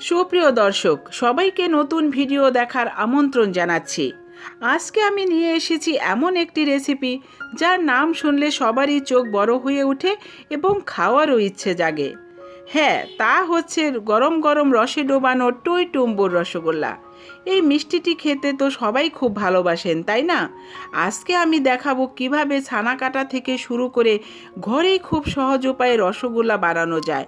সুপ্রিয় দর্শক, সবাইকে নতুন ভিডিও দেখার আমন্ত্রণ জানাচ্ছি। আজকে আমি নিয়ে এসেছি এমন একটি রেসিপি যার নাম শুনলে সবারই চোখ বড় হয়ে ওঠে এবং খাওয়ারও ইচ্ছে জাগে। হ্যাঁ তা হচ্ছে গরম গরম রসে ডোবানো টই টুম্বুর রসগোল্লা। এই মিষ্টিটি খেতে তো সবাই খুব ভালোবাসেন, তাই না? আজকে আমি দেখাবো কীভাবে ছানা কাটা থেকে শুরু করে ঘরেই খুব সহজ উপায়ে রসগোল্লা বানানো যায়।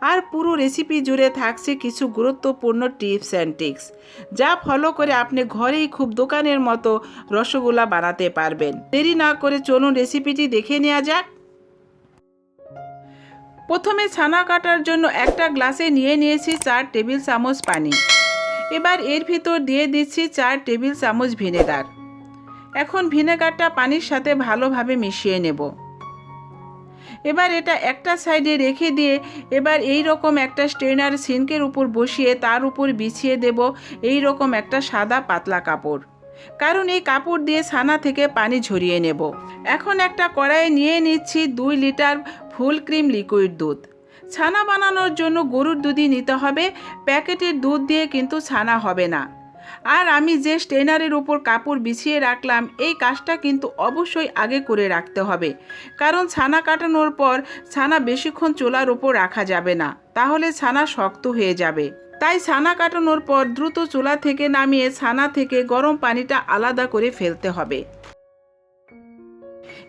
আর পুরো রেসিপি জুড়ে থাকছে কিছু গুরুত্বপূর্ণ টিপস অ্যান্ড টিক্স যা ফলো করে আপনি ঘরেই খুব দোকানের মতো রসগোল্লা বানাতে পারবেন। দেরি না করে চলুন রেসিপিটি দেখে নেওয়া যাক। প্রথমে ছানা কাটার জন্য একটা গ্লাসে নিয়ে নিয়েছি চার টেবিল চামচ পানি। এবার এর ভিতর দিয়ে দিচ্ছি চার টেবিল চামচ ভিনেগার। এখন ভিনেগারটা পানির সাথে ভালোভাবে মিশিয়ে নেব। এবার এটা একটা সাইডে রেখে দিয়ে এবার এই রকম একটা স্ট্রেনার সিনকের উপর বসিয়ে তার উপর বিছিয়ে দেব এই রকম একটা সাদা পাতলা কাপড়। কারণ এই কাপড় দিয়ে ছানা থেকে পানি ঝরিয়ে নেব। এখন একটা কড়াইয়ে নিয়ে নিচ্ছি দুই লিটার ফুল ক্রিম লিকুইড দুধ। ছানা বানানোর জন্য গরুর দুধই নিতে হবে, প্যাকেটের দুধ দিয়ে কিন্তু ছানা হবে না। আর আমি যে স্টেনারের উপর কাপড় বিছিয়ে রাখলাম, এই কাজটা কিন্তু অবশ্যই আগে করে রাখতে হবে। কারণ ছানা কাটানোর পর ছানা বেশিক্ষণ চোলার উপর রাখা যাবে না, তাহলে ছানা শক্ত হয়ে যাবে। তাই ছানা কাটানোর পর দ্রুত চোলা থেকে নামিয়ে ছানা থেকে গরম পানিটা আলাদা করে ফেলতে হবে।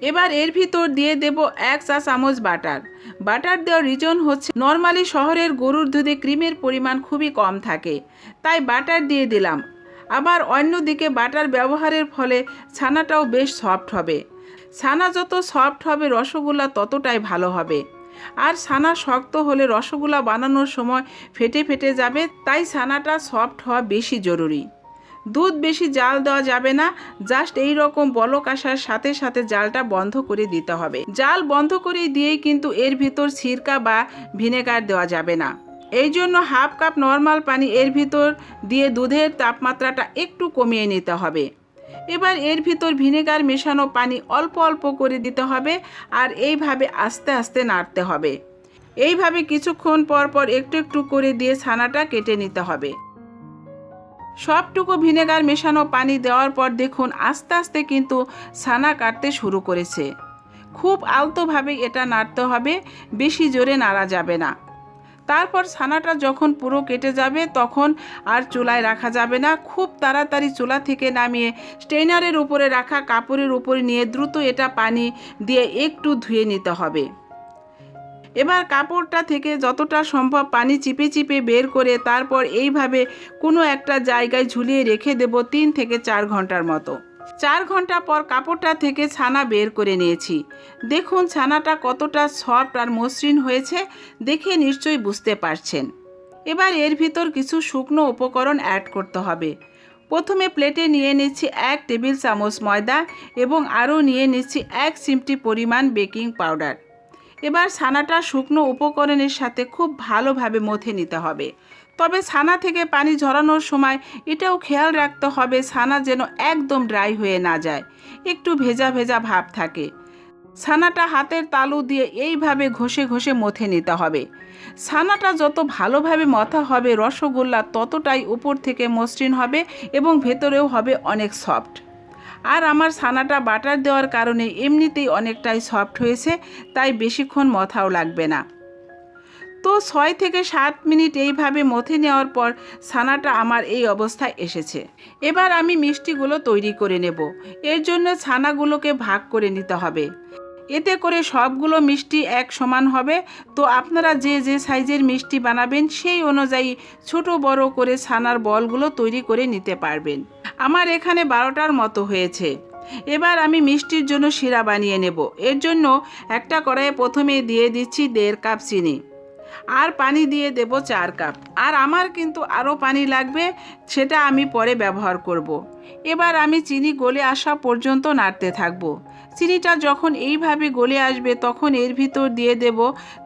এবার এর ভিতর দিয়ে দেব এক চা চামচ বাটার। বাটার দেওয়ার রিজন হচ্ছে, নর্মালি শহরের গরুর দুধে ক্রিমের পরিমাণ খুবই কম থাকে। তাই বাটার দিয়ে দিলাম। আবার অন্যদিকে বাটার ব্যবহারের ফলে ছানাটাও বেশ সফট হবে। ছানা যত সফট হবে, রসগোল্লা ততটাই ভালো হবে। আর ছানা শক্ত হলে রসগোল্লা বানানোর সময় ফেটে ফেটে যাবে, তাই ছানাটা সফট হওয়া বেশি জরুরি। দুধ বেশি জাল দেওয়া যাবে না জাস্ট এই রকম বলক আসার সাথে সাথে জালটা বন্ধ করে দিতে হবে। জাল বন্ধ করে দিয়েই কিন্তু এর ভিতর সিরকা বা ভিনেগার দেওয়া যাবে না। এই জন্য হাফ কাপ নর্মাল পানি এর ভিতর দিয়ে দুধের তাপমাত্রাটা একটু কমিয়ে নিতে হবে। এবার এর ভিতর ভিনেগার মেশানো পানি অল্প অল্প করে দিতে হবে আর এইভাবে আস্তে আস্তে নাড়তে হবে। এইভাবে কিছুক্ষণ পর পর একটু একটু করে দিয়ে ছানাটা কেটে নিতে হবে। সবটুকু ভিনেগার মেশানো পানি দেওয়ার পর দেখুন আস্তে আস্তে কিন্তু ছানা কাটতে শুরু করেছে। খুব আলতোভাবে এটা নাড়তে হবে, বেশি জোরে নাড়া যাবে না। তারপর ছানাটা যখন পুরো কেটে যাবে, তখন আর চুলায় রাখা যাবে না। খুব তাড়াতাড়ি চুলা থেকে নামিয়ে স্টেইনারের উপরে রাখা কাপড়ের উপরে নিয়ে দ্রুত এটা পানি দিয়ে একটু ধুয়ে নিতে হবে। এবার কাপড়টা থেকে যতটা সম্ভব পানি চিপে চিপে বের করে তারপর এইভাবে কোনো একটা জায়গায় ঝুলিয়ে রেখে দেব তিন থেকে চার ঘণ্টার মতো। চার ঘণ্টা পর কাপড়টা থেকে ছানা বের করে নিয়েছি। দেখুন ছানাটা কতটা সফট আর মসৃণ হয়েছে, দেখে নিশ্চয়ই বুঝতে পারছেন। এবার এর ভিতর কিছু শুকনো উপকরণ অ্যাড করতে হবে। প্রথমে প্লেটে নিয়ে নিচ্ছি এক টেবিল চামচ ময়দা এবং আরও নিয়ে নিচ্ছি এক চিমটি পরিমাণ বেকিং পাউডার এবার ছানাটা শুকনো উপকরণের সাথে খুব ভালোভাবে মথে নিতে হবে। তবে ছানা থেকে পানি ঝরানোর সময় এটাও খেয়াল রাখতে হবে ছানা যেন একদম ড্রাই হয়ে না যায়। একটু ভেজা ভেজা ভাব থাকে। ছানাটা হাতের তালু দিয়ে এইভাবে ঘষে ঘষে মথে নিতে হবে। ছানাটা যত ভালোভাবে মথা হবে, রসগোল্লা ততটাই উপর থেকে মসৃণ হবে এবং ভেতরেও হবে অনেক সফট। আর আমার ছানাটা বাটার দেওয়ার কারণে এমনিতেই অনেকটাই সফট হয়েছে, তাই বেশিক্ষণ মথাও লাগবে না। তো ছয় থেকে সাত মিনিট এইভাবে মথে নেওয়ার পর ছানাটা আমার এই অবস্থায় এসেছে। এবার আমি মিষ্টিগুলো তৈরি করে নেব। এর জন্য ছানাগুলোকে ভাগ করে নিতে হবে। এতে করে সবগুলো মিষ্টি এক সমান হবে। তো আপনারা যে যে সাইজের মিষ্টি বানাবেন, সেই অনুযায়ী ছোট, বড় করে ছানার বলগুলো তৈরি করে নিতে পারবেন। আমার এখানে বারোটার মতো হয়েছে। এবার আমি মিষ্টির জন্য শিরা বানিয়ে নেব। এর জন্য একটা কড়াইয়ে প্রথমে দিয়ে দিচ্ছি দেড় কাপ চিনি। আর পানি দিয়ে দেব চার কাপ। আর আমার কিন্তু আরও পানি লাগবে, সেটা আমি পরে ব্যবহার করব। এবার আমি চিনি গলে আসা পর্যন্ত নাড়তে থাকব। চিনিটা যখন এইভাবে গলে আসবে, তখন এর ভিতর দিয়ে দেব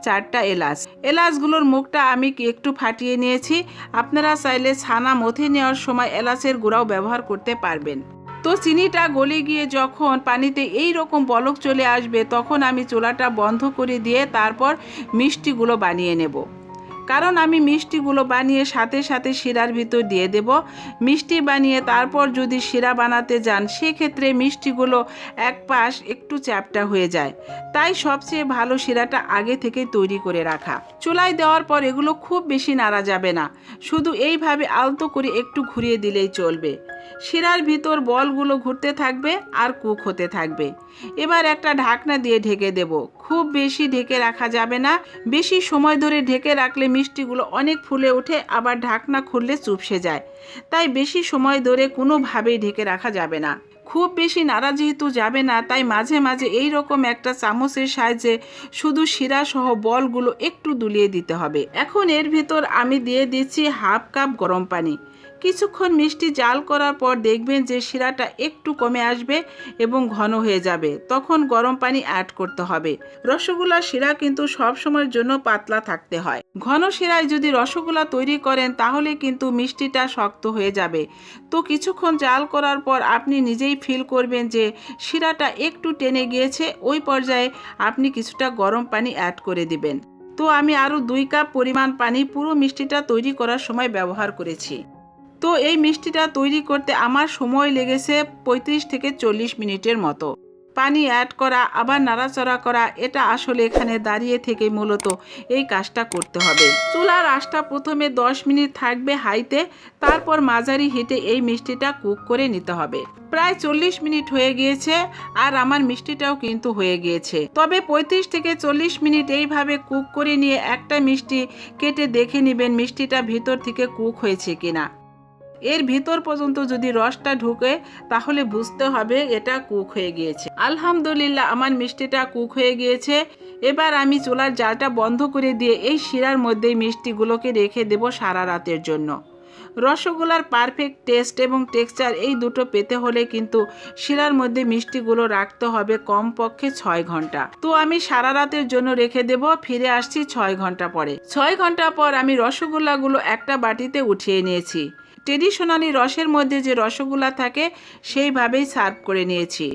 চারটা এলাচ। এলাচগুলোর মুখটা আমি একটু ফাটিয়ে নিয়েছি। আপনারা চাইলে ছানা মথে নেওয়ার সময় এলাচের গুঁড়াও ব্যবহার করতে পারবেন। তো চিনিটা গলে গিয়ে যখন পানিতে এই রকম বলক চলে আসবে, তখন আমি চোলাটা বন্ধ করে দিয়ে তারপর মিষ্টিগুলো বানিয়ে নেব। কারণ আমি মিষ্টিগুলো বানিয়ে সাথে সাথে শিরার ভিতর দিয়ে দেব। মিষ্টি বানিয়ে তারপর যদি শিরা বানাতে যান, সেক্ষেত্রে মিষ্টিগুলো এক পাশ একটু চ্যাপটা হয়ে যায়। তাই সবচেয়ে ভালো শিরাটা আগে থেকে তৈরি করে রাখা। চুলায় দেওয়ার পর এগুলো খুব বেশি নাড়া যাবে না। শুধু এইভাবে আলতো করে একটু ঘুরিয়ে দিলেই চলবে। শিরার ভিতর বলগুলো ঘুরতে থাকবে আর কুক হতে থাকবে। এবার একটা ঢাকনা দিয়ে ঢেকে দেব। খুব বেশি ঢেকে রাখা যাবে না। বেশি সময় ধরে ঢেকে রাখলে মিষ্টিগুলো অনেক ফুলে ওঠে, আবার ঢাকনা খুললে চুপসে যায়। তাই বেশি সময় ধরে কোনোভাবেই ঢেকে রাখা যাবে না। খুব বেশি নাড়া যেহেতু যাবে না, তাই মাঝে মাঝে এই রকম একটা চামচের সাহায্যে শুধু শিরা সহ বলগুলো একটু দুলিয়ে দিতে হবে। এখন এর ভিতর আমি দিয়ে দিচ্ছি হাফ কাপ গরম পানি। কিছুক্ষণ মিষ্টি জাল করার পর দেখবেন যে শিরাটা একটু কমে আসবে এবং ঘন হয়ে যাবে। তখন গরম পানি অ্যাড করতে হবে। রসগোল্লা শিরা কিন্তু সব সময়ের জন্য পাতলা থাকতে হয়। ঘন শিরায় যদি রসগোল্লা তৈরি করেন, তাহলে কিন্তু মিষ্টিটা শক্ত হয়ে যাবে। তো কিছুক্ষণ জাল করার পর আপনি নিজেই ফিল করবেন যে শিরাটা একটু টেনে গিয়েছে, ওই পর্যায়ে আপনি কিছুটা গরম পানি অ্যাড করে দিবেন। তো আমি আরও দুই কাপ পরিমাণ পানি পুরো মিষ্টিটা তৈরি করার সময় ব্যবহার করেছি। তো এই মিষ্টিটা তৈরি করতে আমার সময় লেগেছে পঁয়ত্রিশ থেকে চল্লিশ মিনিটের মতো। পানি অ্যাড করা, আবার নাড়াচড়া করা, এটা আসলে এখানে দাঁড়িয়ে থেকে মূলত এই কাজটা করতে হবে। চুলার আঁচটা প্রথমে 10 মিনিট থাকবে হাইতে, তারপর মাঝারি হিটে এই মিষ্টিটা কুক করে নিতে হবে। প্রায় চল্লিশ মিনিট হয়ে গিয়েছে আর আমার মিষ্টিটাও কিন্তু হয়ে গিয়েছে। তবে পঁয়ত্রিশ থেকে চল্লিশ মিনিট এইভাবে কুক করে নিয়ে একটা মিষ্টি কেটে দেখে নেবেন মিষ্টিটা ভিতর থেকে কুক হয়েছে কিনা। এর ভিতর পর্যন্ত যদি রসটা ঢুকে, তাহলে বুঝতে হবে এটা কুক হয়ে গিয়েছে। আলহামদুলিল্লাহ, আমার মিষ্টিটা কুক হয়ে গিয়েছে। এবার আমি চুলার জালটা বন্ধ করে দিয়ে এই শিরার মধ্যেই মিষ্টিগুলোকে রেখে দেব সারা রাতের জন্য। রসগোল্লার পারফেক্ট টেস্ট এবং টেক্সচার এই দুটো পেতে হলে কিন্তু শিরার মধ্যে মিষ্টিগুলো রাখতে হবে কমপক্ষে ছয় ঘণ্টা। তো আমি সারা রাতের জন্য রেখে দেব, ফিরে আসছি ছয় ঘণ্টা পরে। ছয় ঘণ্টা পর আমি রসগোল্লাগুলো একটা বাটিতে উঠিয়ে নিয়েছি। ট্রেডিশনালি রসের মধ্যে যে রসগোল্লা থাকে, সেইভাবেই সার্ভ করে নিয়েছি।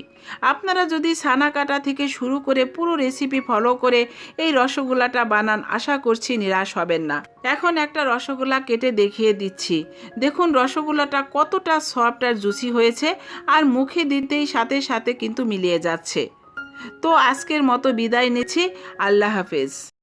আপনারা যদি ছানা কাটা থেকে শুরু করে পুরো রেসিপি ফলো করে এই রসগোল্লাটা বানান, আশা করছি নিরাশ হবেন না। এখন একটা রসগোল্লা কেটে দেখিয়ে দিচ্ছি। দেখুন রসগোল্লাটা কতটা সফট আর জুসি হয়েছে, আর মুখে দিতেই সাথে সাথে কিন্তু মিলিয়ে যাচ্ছে। তো আজকের মতো বিদায় নিচ্ছি, আল্লাহ হাফেজ।